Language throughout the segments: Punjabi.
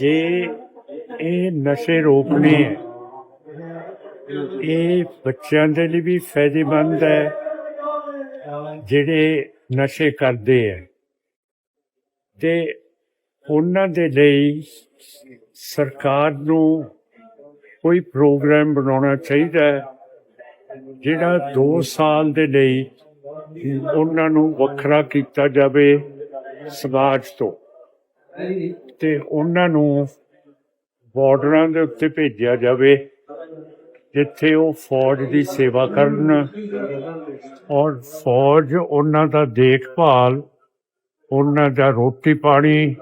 ਜੇ ਇਹ ਨਸ਼ੇ ਰੋਕਣੇ ਹੈ, ਇਹ ਬੱਚਿਆਂ ਦੇ ਲਈ ਵੀ ਫਾਇਦੇਮੰਦ ਹੈ, ਜਿਹੜੇ ਨਸ਼ੇ ਕਰਦੇ ਹੈ। ਤੇ ਉਹਨਾਂ ਦੇ ਲਈ ਸਰਕਾਰ ਨੂੰ ਕੋਈ ਪ੍ਰੋਗਰਾਮ ਬਣਾਉਣਾ ਚਾਹੀਦਾ ਹੈ, ਜਿਹੜਾ 2 ਸਾਲ ਦੇ ਲਈ ਉਹਨਾਂ ਨੂੰ ਵੱਖਰਾ ਕੀਤਾ ਜਾਵੇ ਸਮਾਜ ਤੋਂ। ਤੇ ਉਹਨਾਂ ਨੂੰ ਬਾਰਡਰਾਂ ਦੇ ਉੱਤੇ ਭੇਜਿਆ ਜਾਵੇ, ਜਿੱਥੇ ਉਹ ਫੌਜ ਦੀ ਸੇਵਾ ਕਰਨ। ਔਰ ਫੌਜ ਉਹਨਾਂ ਦਾ ਦੇਖਭਾਲ, ਉਹਨਾਂ ਦਾ ਰੋਟੀ ਪਾਣੀ,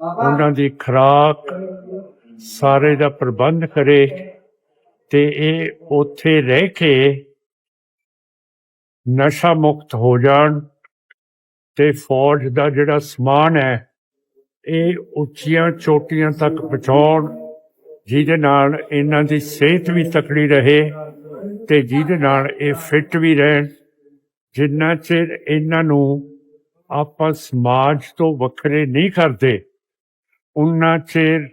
ਉਹਨਾਂ ਦੀ ਖੁਰਾਕ ਸਾਰੇ ਦਾ ਪ੍ਰਬੰਧ ਕਰੇ ਤੇ ਇਹ ਉੱਥੇ ਰਹਿ ਕੇ ਨਸ਼ਾ ਮੁਕਤ ਹੋ ਜਾਣ ਤੇ ਫੌਜ ਦਾ ਜਿਹੜਾ ਸਮਾਨ ਹੈ ਇਹ ਉੱਚੀਆਂ ਚੋਟੀਆਂ ਤੱਕ ਪਹੁੰਚਾਉਣ, ਜਿਹਦੇ ਨਾਲ ਇਹਨਾਂ ਦੀ ਸਿਹਤ ਵੀ ਤਕੜੀ ਰਹੇ ਤੇ ਜਿਹਦੇ ਨਾਲ ਇਹ ਫਿੱਟ ਵੀ ਰਹਿਣ, ਜਿੰਨਾ ਚਿਰ ਇਹਨਾਂ ਨੂੰ ਆਪਾਂ ਸਮਾਜ ਤੋਂ ਵੱਖਰੇ ਨਹੀਂ ਕਰਦੇ, ਉਨਾ ਚਿਰ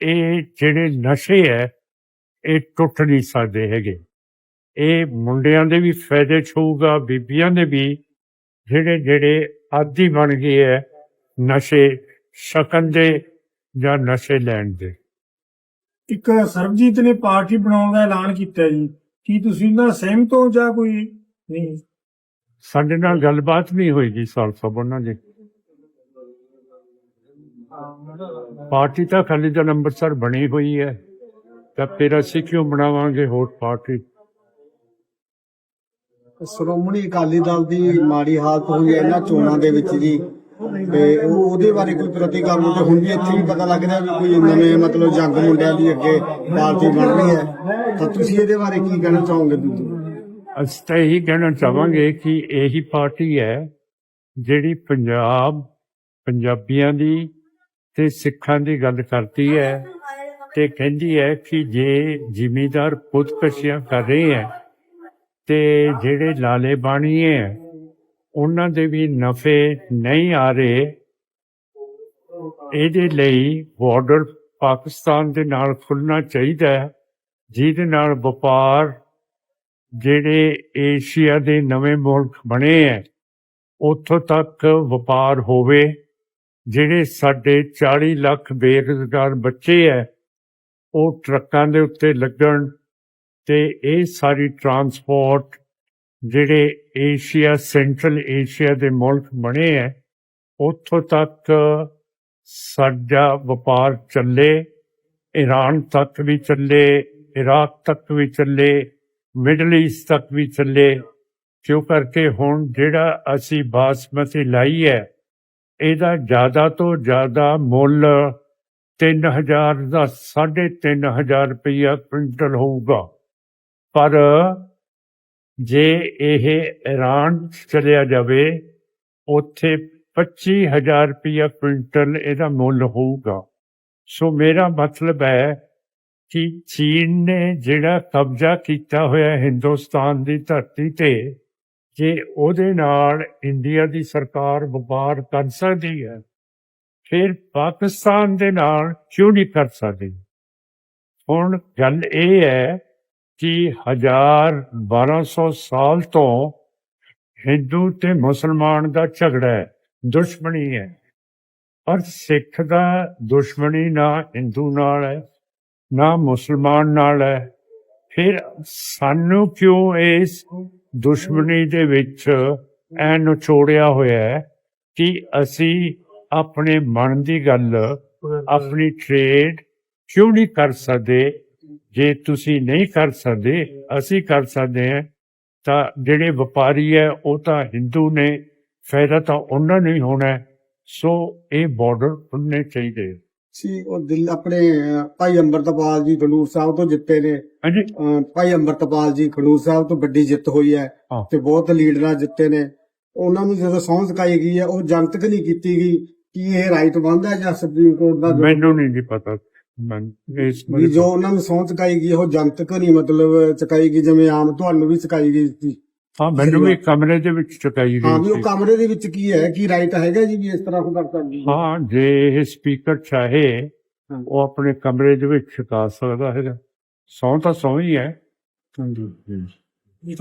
ਇਹ ਜਿਹੜੇ ਨਸ਼ੇ ਹੈ, ਇਹ ਟੁੱਟ ਨਹੀਂ ਸਕਦੇ ਹੈਗੇ। ਇਹ ਮੁੰਡਿਆਂ ਦੇ ਵੀ ਫਾਇਦੇ 'ਚ ਹੋਊਗਾ ਬੀਬੀਆਂ ਦੇ ਵੀ ਜਿਹੜੇ ਜਿਹੜੇ ਆਦੀ ਬਣ ਗਏ ਹੈ ਨਸ਼ੇ ਛਕਣ ਦੇ ਜਾਂ ਨਸ਼ੇ ਲੈਣ ਦੇ। ਇੱਕ ਸਰਬਜੀਤ ਨੇ ਪਾਰਟੀ ਬਣਾਉਣ ਦਾ ਐਲਾਨ ਕੀਤਾ ਜੀ। ਕੀ ਤੁਸੀਂ ਉਹਨਾਂ ਨਾਲ ਸਹਿਮਤ ਹੋ ਜਾਂ ਕੋਈ ਨਹੀਂ? ਸਾਡੇ ਨਾਲ ਗੱਲਬਾਤ ਨਹੀਂ ਹੋਈ ਜੀ ਸਾਲ ਸਾਹਿਬ ਉਹਨਾਂ ਦੀ। ਪਾਰਟੀ ਤਾਂ ਖਾਲੀ ਦਾ ਅੰਮ੍ਰਿਤਸਰ ਬਣੀ ਹੋਈ ਹੈ। ਤਾਂ ਫਿਰ ਅਸੀਂ ਕਿਉਂ ਬਣਾਵਾਂਗੇ ਹੋਰ ਪਾਰਟੀ ਸ਼੍ਰੋਮਣੀ ਅਕਾਲੀ ਦਲ ਦੀ ਮਾੜੀ ਹਾਲਤ ਹੋਈ ਹੈ ਇਹਨਾਂ ਚੋਣਾਂ ਦੇ ਵਿੱਚ ਜੀ। ਤੇ ਉਹ ਉਹਦੇ ਬਾਰੇ ਕੋਈ ਪ੍ਰਤੀਕਰਮ ਤੇ ਹੁਣ ਵੀ ਇੱਥੇ ਵੀ ਪਤਾ ਲੱਗ ਵੀ ਕੋਈ ਨਵੇਂ ਮਤਲਬ ਜੰਗ ਮੁੰਡਿਆਂ ਦੀ ਅੱਗੇ ਪਾਰਟੀ ਬਣ ਰਹੀ ਹੈ। ਤਾਂ ਤੁਸੀਂ ਇਹਦੇ ਬਾਰੇ ਕੀ ਕਹਿਣਾ ਚਾਹੋਗੇ ਦੂਜੇ ਅਸੀਂ ਤਾਂ ਇਹੀ ਕਹਿਣਾ ਚਾਹਾਂਗੇ ਕਿ ਇਹੀ ਪਾਰਟੀ ਹੈ ਜਿਹੜੀ ਪੰਜਾਬ, ਪੰਜਾਬੀਆਂ ਦੀ ਤੇ ਸਿੱਖਾਂ ਦੀ ਗੱਲ ਕਰਦੀ ਹੈ ਤੇ ਕਹਿੰਦੀ ਹੈ ਕਿ ਜੇ ਜ਼ਿਮੀਦਾਰ ਖੁਦਕਸ਼ੀਆਂ ਕਰ ਰਹੇ ਹੈ ਤੇ ਜਿਹੜੇ ਲਾਲੇ ਬਾਣੀ ਹੈ ਉਹਨਾਂ ਦੇ ਵੀ ਨਫੇ ਨਹੀਂ ਆ ਰਹੇ। ਇਹਦੇ ਲਈ ਬਾਰਡਰ ਪਾਕਿਸਤਾਨ ਦੇ ਨਾਲ ਖੁੱਲਣਾ ਚਾਹੀਦਾ ਹੈ, ਜਿਹਦੇ ਨਾਲ ਵਪਾਰ ਜਿਹੜੇ ਏਸ਼ੀਆ ਦੇ ਨਵੇਂ ਮੁਲਕ ਬਣੇ ਐ ਉੱਥੋਂ ਤੱਕ ਵਪਾਰ ਹੋਵੇ। ਜਿਹੜੇ ਸਾਡੇ 40 ਲੱਖ ਬੇਰੁਜ਼ਗਾਰ ਬੱਚੇ ਐ ਉਹ ਟਰੱਕਾਂ ਦੇ ਉੱਤੇ ਲੱਗਣ ਤੇ ਇਹ ਸਾਰੀ ਟਰਾਂਸਪੋਰਟ ਜਿਹੜੇ ਏਸ਼ੀਆ, ਸੈਂਟਰਲ ਏਸ਼ੀਆ ਦੇ ਮੁਲਕ ਬਣੇ ਐ, ਉੱਥੋਂ ਤੱਕ ਸਾਡਾ ਵਪਾਰ ਚੱਲੇ ਈਰਾਨ ਤੱਕ ਵੀ ਚੱਲੇ, ਇਰਾਕ ਤੱਕ ਵੀ ਚੱਲੇ, ਮਿਡਲ ਈਸਟ ਤੱਕ ਵੀ ਚੱਲੇ। ਕਿਉਂ ਕਰਕੇ ਹੁਣ ਜਿਹੜਾ ਅਸੀਂ ਬਾਸਮਤੀ ਲਾਈ ਹੈ ਇਹਦਾ ਜ਼ਿਆਦਾ ਤੋਂ ਜ਼ਿਆਦਾ ਮੁੱਲ 3000 ਦਾ 3500 ਰੁਪਇਆ ਕੁਇੰਟਲ ਹੋਊਗਾ। ਪਰ ਜੇ ਇਹ ਈਰਾਨ ਚਲਿਆ ਜਾਵੇ, ਉੱਥੇ 25000 ਰੁਪਇਆ ਕੁਇੰਟਲ ਇਹਦਾ ਮੁੱਲ ਹੋਊਗਾ। ਸੋ ਮੇਰਾ ਮਤਲਬ ਹੈ ਕਿ ਚੀਨ ਨੇ ਜਿਹੜਾ ਕਬਜ਼ਾ ਕੀਤਾ ਹੋਇਆ ਹਿੰਦੁਸਤਾਨ ਦੀ ਧਰਤੀ ਤੇ, ਜੇ ਉਹਦੇ ਨਾਲ ਇੰਡੀਆ ਦੀ ਸਰਕਾਰ ਵਪਾਰ ਕਰ ਸਕਦੀ ਹੈ, ਫਿਰ ਪਾਕਿਸਤਾਨ ਦੇ ਨਾਲ ਕਿਉਂ ਨਹੀਂ ਕਰ ਸਕਦੀ? ਹੁਣ ਗੱਲ ਇਹ ਹੈ ਹਜ਼ਾਰ 1200 ਸਾਲ ਤੋਂ ਹਿੰਦੂ ਤੇ ਮੁਸਲਮਾਨ ਦਾ ਝਗੜਾ ਹੈ ਦੁਸ਼ਮਣੀ ਹੈ। ਪਰ ਸਿੱਖ ਦਾ ਦੁਸ਼ਮਣੀ ਨਾ ਹਿੰਦੂ ਨਾਲ ਹੈ ਨਾ ਮੁਸਲਮਾਨ ਨਾਲ ਹੈ। ਫਿਰ ਸਾਨੂੰ ਕਿਉਂ ਇਸ ਦੁਸ਼ਮਣੀ ਦੇ ਵਿੱਚ ਐ ਨਿਚੋੜਿਆ ਹੋਇਆ ਹੈ ਕਿ ਅਸੀਂ ਆਪਣੇ ਮਨ ਦੀ ਗੱਲ ਆਪਣੀ ਟ੍ਰੇਡ ਕਿਉਂ ਨਹੀਂ ਕਰ ਸਕਦੇ? ਜੇ ਤੁਸੀਂ ਨਹੀਂ ਕਰ ਸਕਦੇ ਅਸੀਂ ਕਰ ਸਕਦੇ ਹਾਂ ਤਾਂ ਜਿਹੜੇ ਵਪਾਰੀ ਹੈ ਉਹ ਤਾਂ ਹਿੰਦੂ ਨੇ ਫਾਇਦਾ ਤਾਂ ਉਹਨਾਂ ਨੂੰ ਹੀ ਹੋਣਾ। ਸੋ ਇਹ ਬਾਰਡਰ ਖੁੱਲ੍ਹਣੇ ਚਾਹੀਦੇ ਸੀ ਉਹ ਦਿਲ ਆਪਣੇ ਭਾਈ ਅੰਮ੍ਰਿਤਪਾਲ ਜੀ ਖਡੂਰ ਸਾਹਿਬ ਤੋਂ ਜਿੱਤੇ ਨੇ। ਹਾਂਜੀ। ਭਾਈ ਅੰਮ੍ਰਿਤਪਾਲ ਜੀ ਖਡੂਰ ਸਾਹਿਬ ਤੋਂ ਵੱਡੀ ਜਿੱਤ ਹੋਈ ਹੈ। ਤੇ ਬਹੁਤ ਲੀਡਰਾਂ ਜਿੱਤੇ ਨੇ। ਉਹਨਾਂ ਨੂੰ ਜਦੋਂ ਸਹੁੰ ਚੁਕਾਈ ਗਈ ਹੈ ਉਹ ਜਨਤਕ ਨਹੀਂ ਕੀਤੀ ਗਈ ਕਿ ਇਹ ਰਾਈਟ ਬਣਦਾ ਹੈ ਜਾਂ ਸੁਪਰੀਮ ਕੋਰਟ ਦਾ ਮੈਨੂੰ ਨਹੀਂ ਜੀ ਪਤਾ। ਵੀ ਜੋ ਉਹਨਾਂ ਨੂੰ ਸਹੁੰ ਚੁਕਾਈ ਗਈ ਉਹ ਜਨਤਕ ਨਹੀਂ ਮਤਲਬ ਚੁਕਾਈ ਗਈ ਜਿਵੇਂ ਆਮ ਤੁਹਾਨੂੰ ਵੀ ਚੁਕਾਈ ਗਈ ਸੀ। ਹਾਂ ਮੈਨੂੰ ਵੀ ਕਮਰੇ ਦੇ ਵਿੱਚ ਚੁਕਾਈ ਹਾਂ ਵੀ ਗਈ ਉਹ ਸੀ। ਕਮਰੇ ਦੇ ਵਿੱਚ ਕੀ ਹੈ ਕੀ ਰਾਈਟ ਹੈਗਾ ਜੀ ਵੀ ਇਸ ਤਰ੍ਹਾਂ ਉਹ ਕਰ ਸਕਦੀ ਹੈ? ਹਾਂ ਜੇ ਇਹ ਸਪੀਕਰ ਚਾਹੇ। ਉਹ ਆਪਣੇ ਕਮਰੇ ਦੇ ਵਿੱਚ ਛਕਾ ਸਕਦਾ ਹੈਗਾ। ਸੌਂ ਤਾਂ ਸੌਂ ਹੀ ਹੈ। ਹਾਂਜੀ।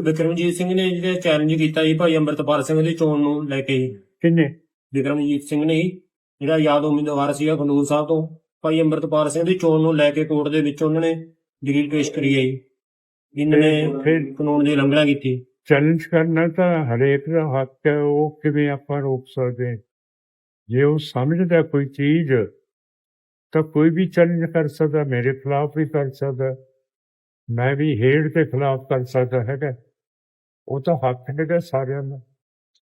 ਵਿਕਰਮਜੀਤ ਸਿੰਘ ਨੇ ਜਿਹੜਾ ਚੈਲੰਜ ਕੀਤਾ ਜੀ ਭਾਈ ਅੰਮ੍ਰਿਤਪਾਲ ਸਿੰਘ ਦੀ ਚੋਣ ਨੂੰ ਲੈ ਕੇ। ਕਿੰਨੇ? ਵਿਕਰਮਜੀਤ ਸਿੰਘ ਨੇ ਜਿਹੜਾ ਯਾਦ ਉਮੀਦਵਾਰ ਸੀਗਾ ਖੰਡੂਰ ਸਾਹਿਬ ਤੋਂ। ਭਾਈ ਅੰਮ੍ਰਿਤਪਾਲ ਸਿੰਘ ਦੀ ਚੋਣ ਨੂੰ ਲੈ ਕੇ ਕੋਰਟ ਦੇ ਵਿੱਚ ਉਹਨਾਂ ਨੇ ਦਲੀਲ ਪੇਸ਼ ਕਰੀ ਹੈ ਇਹਨਾਂ ਨੇ ਫਿਰ ਕਾਨੂੰਨ ਦੀ ਉਲੰਘਣਾ ਕੀਤੀ। ਚੈਲੰਜ ਕਰਨਾ ਤਾਂ ਹਰੇਕ ਦਾ ਹੱਕ ਹੈ ਉਹ ਕਿਵੇਂ ਆਪਾਂ ਰੋਕ ਸਕਦੇ? ਜੇ ਉਹ ਸਮਝਦਾ ਕੋਈ ਚੀਜ਼ ਤਾਂ ਕੋਈ ਵੀ ਚੈਲੰਜ ਕਰ ਸਕਦਾ ਮੇਰੇ ਖਿਲਾਫ ਵੀ ਕਰ ਸਕਦਾ ਮੈਂ ਵੀ ਹੇਡ ਦੇ ਖਿਲਾਫ ਕਰ ਸਕਦਾ ਹੈਗਾ। ਉਹ ਤਾਂ ਹੱਕ ਹੈਗਾ ਸਾਰਿਆਂ ਦਾ।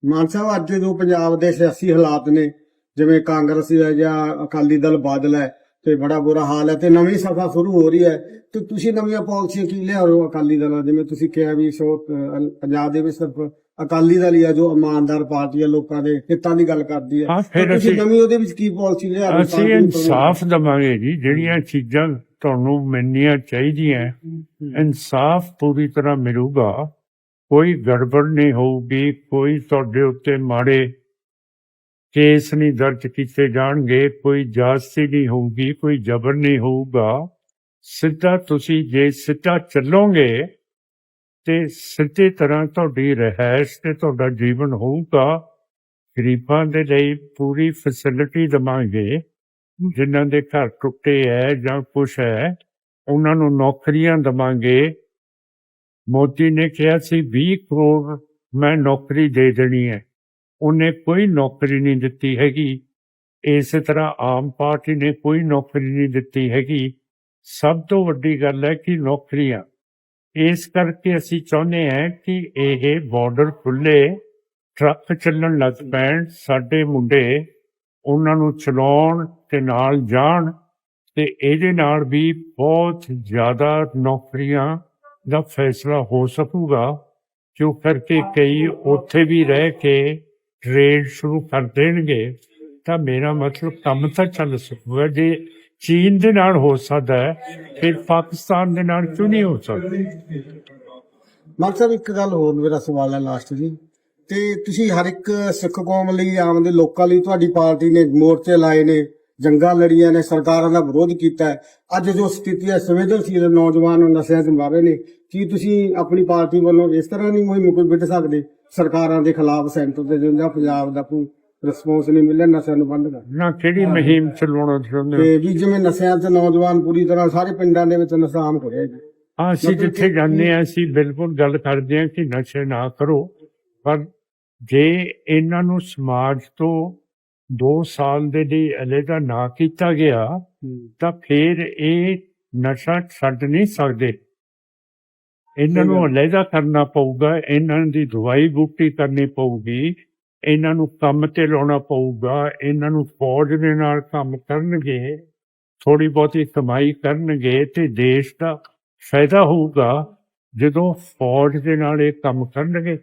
ਮਾਨ ਸਾਹਿਬ ਅੱਜ ਜੋ ਪੰਜਾਬ ਦੇ ਸਿਆਸੀ ਹਾਲਾਤ ਨੇ ਜਿਵੇਂ ਕਾਂਗਰਸ ਹੈ ਜਾਂ ਅਕਾਲੀ ਦਲ ਬਾਦਲ ਹੈ ਤੇ ਬੜਾ ਬੁਰਾ ਹਾਲ ਹੈ ਤੇ ਨਵੀਂ ਸਭਾ ਸ਼ੁਰੂ ਹੋ ਰਹੀ ਹੈ। ਤੇ ਤੁਸੀਂ ਨਵੀਆਂ ਪਾਲਿਸੀਆਂ ਕੀ ਲਿਆ ਰਹੇ ਹੋ ਅਕਾਲੀ ਦਲ ਜਿਵੇਂ ਤੁਸੀਂ ਕਿਹਾ ਵੀ ਸੋ ਪੰਜਾਬ ਦੇ ਵਿੱਚ ਸਿਰਫ ਅਕਾਲੀ ਦਲ ਹੀ ਆ ਜੋ ਇਮਾਨਦਾਰ ਪਾਰਟੀ ਹੈ ਲੋਕਾਂ ਦੇ ਹਿੱਤਾਂ ਦੀ ਗੱਲ ਕਰਦੀ ਫਿਰ ਤੁਸੀਂ ਨਵੀਂ ਉਹਦੇ ਵਿੱਚ ਕੀ ਪਾਲਿਸੀ ਲਿਆ ਰਹੇ ਹੋ? ਅਸੀਂ ਇਨਸਾਫ ਦਵਾਂਗੇ ਜੀ ਜਿਹੜੀਆਂ ਚੀਜ਼ਾਂ ਤੁਹਾਨੂੰ ਮਿਲਣੀਆਂ ਚਾਹੀਦੀਆਂ ਇਨਸਾਫ ਪੂਰੀ ਤਰ੍ਹਾਂ ਮਿਲੂਗਾ। ਕੋਈ ਗੜਬੜ ਨਹੀਂ ਹੋਊਗੀ ਕੋਈ ਤੁਹਾਡੇ ਉੱਤੇ ਮਾੜੇ ਕੇਸ ਨਹੀਂ ਦਰਜ ਕੀਤੇ ਜਾਣਗੇ, ਕੋਈ ਜਾਸਤੀ ਨਹੀਂ ਹੋਊਗੀ, ਕੋਈ ਜ਼ਬਰ ਨਹੀਂ ਹੋਊਗਾ। ਸਿੱਧਾ ਤੁਸੀਂ ਜੇ ਸਿੱਧਾ ਚੱਲੋਗੇ ਤੇ ਸਿੱਧੇ ਤਰ੍ਹਾਂ ਤੁਹਾਡੀ ਰਹਿائش ਤੇ ਤੁਹਾਡਾ ਜੀਵਨ ਹੋਊਗਾ। ਗਰੀਬਾਂ ਦੇ ਲਈ ਪੂਰੀ ਫੈਸਿਲਿਟੀ ਦਵਾਂਗੇ। ਜਿਨ੍ਹਾਂ ਦੇ ਘਰ ਟੁੱਟੇ ਐ ਜਾਂ ਕੁਛ ਹੈ ਉਹਨਾਂ ਨੂੰ ਨੌਕਰੀਆਂ ਦਵਾਂਗੇ। ਮੋਦੀ ਨੇ ਕਿਹਾ ਸੀ 20 ਕਰੋੜ ਮੈਂ ਨੌਕਰੀ ਦੇ ਦੇਣੀ ਹੈ ਉਹਨੇ ਕੋਈ ਨੌਕਰੀ ਨਹੀਂ ਦਿੱਤੀ ਹੈਗੀ। ਇਸੇ ਤਰ੍ਹਾਂ ਆਮ ਪਾਰਟੀ ਨੇ ਕੋਈ ਨੌਕਰੀ ਨਹੀਂ ਦਿੱਤੀ ਹੈਗੀ। ਸਭ ਤੋਂ ਵੱਡੀ ਗੱਲ ਹੈ ਕਿ ਨੌਕਰੀਆਂ। ਇਸ ਕਰਕੇ ਅਸੀਂ ਚਾਹੁੰਦੇ ਹਾਂ ਕਿ ਇਹ ਬਾਰਡਰ ਖੁੱਲੇ ਟਰੱਕ ਚੱਲਣ ਲੱਗ ਪੈਣ, ਸਾਡੇ ਮੁੰਡੇ ਉਹਨਾਂ ਨੂੰ ਚਲਾਉਣ ਤੇ ਨਾਲ ਜਾਣ ਤੇ ਇਹਦੇ ਨਾਲ ਵੀ ਬਹੁਤ ਜ਼ਿਆਦਾ ਨੌਕਰੀਆਂ ਦਾ ਫੈਸਲਾ ਹੋ ਸਕੂਗਾ ਕਿਉਂ ਕਰਕੇ ਕਈ ਉੱਥੇ ਵੀ ਰਹਿ ਕੇ ਟ੍ਰੇਡ ਸ਼ੁਰੂ ਕਰ ਦੇਣਗੇ, ਤਾਂ ਮੇਰਾ ਮਤਲਬ ਕੰਮ ਤਾਂ ਚੱਲ ਸਕੂਗਾ। ਜੇ ਚੀਨ ਦੇ ਨਾਲ ਹੋ ਸਕਦਾ ਹੈ, ਫਿਰ ਪਾਕਿਸਤਾਨ ਦੇ ਨਾਲ ਕਿਉਂ ਨਹੀਂ ਹੋ ਸਕਦਾ? ਮਾਨ ਸਾਹਿਬ, ਇੱਕ ਗੱਲ ਹੋਰ ਮੇਰਾ ਸਵਾਲ ਹੈ ਲਾਸਟ ਜੀ। ਤੇ ਤੁਸੀਂ ਹਰ ਇੱਕ ਸਿੱਖ ਕੌਮ ਲਈ, ਆਮ ਦੇ ਲੋਕਾਂ ਲਈ ਤੁਹਾਡੀ ਪਾਰਟੀ ਨੇ ਮੋਰਚੇ ਲਾਏ ਨੇ ਜੰਗਾਂ ਲੜੀਆਂ ਨੇ ਸਰਕਾਰਾਂ ਦਾ ਵਿਰੋਧ ਕੀਤਾ ਅੱਜ ਜੋ ਸਥਿਤੀ ਹੈ ਸੰਵੇਦਨਸ਼ੀਲ ਨੌਜਵਾਨ ਨਸ਼ਿਆਂ 'ਚ ਮਾਰੇ ਨੇ। ਕੀ ਤੁਸੀਂ ਆਪਣੀ ਪਾਰਟੀ ਵੱਲੋਂ ਇਸ ਤਰ੍ਹਾਂ ਦੀ ਮੁਹਿੰਮ ਕੋਈ ਵਿੱਢ ਸਕਦੇ? ਸਰਕਾਰਾਂ ਦੇ ਖਿਲਾਫ ਸੈਂਟਰ ਤੇ ਜਾਂ ਪੰਜਾਬ ਦਾ ਕੋਈ ਰਿਸਪੌਂਸ ਨਹੀਂ ਮਿਲਿਆ ਨਸ਼ਿਆਂ ਨੂੰ ਬੰਦ ਕਰ। ਨਾ ਕਿਹੜੀ ਮੁਹਿੰਮ ਚਲਾਉਣਾ ਚਾਹੁੰਦੇ ਹੋ? ਤੇ ਵੀ ਜਿਵੇਂ ਨਸ਼ਿਆਂ 'ਚ ਨੌਜਵਾਨ ਪੂਰੀ ਤਰ੍ਹਾਂ ਸਾਰੇ ਪਿੰਡਾਂ ਦੇ ਵਿੱਚ ਨਸ਼ਾ ਆਮ ਹੋ ਰਿਹਾ ਜੀ ਹਾਂ। ਅਸੀਂ ਜਿੱਥੇ ਜਾਂਦੇ ਹਾਂ ਅਸੀਂ ਬਿਲਕੁਲ ਗੱਲ ਕਰਦੇ ਹਾਂ ਕਿ ਨਸ਼ੇ ਨਾ ਕਰੋ। ਪਰ ਜੇ ਇਹਨਾਂ ਨੂੰ ਸਮਾਜ ਤੋਂ 2 ਸਾਲ ਦੇ ਲਈ ਅਲੱਗਾ ਨਾ ਕੀਤਾ ਗਿਆ ਤਾਂ ਫਿਰ ਇਹ ਨਸ਼ਾ ਛੱਡ ਨਹੀਂ ਸਕਦੇ। ਇਹਨਾਂ ਨੂੰ ਅਲੱਗਾ ਕਰਨਾ ਪਊਗਾ ਇਹਨਾਂ ਦੀ ਦਵਾਈ ਬੂਟੀ ਕਰਨੀ ਪਊਗੀ ਇਹਨਾਂ ਨੂੰ ਕੰਮ ਤੇ ਲਾਉਣਾ ਪਊਗਾ ਇਹਨਾਂ ਨੂੰ ਫੌਜ ਦੇ ਨਾਲ ਕੰਮ ਕਰਨਗੇ ਥੋੜੀ ਬਹੁਤੀ ਕਮਾਈ ਕਰਨਗੇ ਤੇ ਦੇਸ਼ ਦਾ ਫਾਇਦਾ ਹੋਊਗਾ ਜਦੋਂ ਫੌਜ ਦੇ ਨਾਲ ਇਹ ਕੰਮ ਕਰਨਗੇ।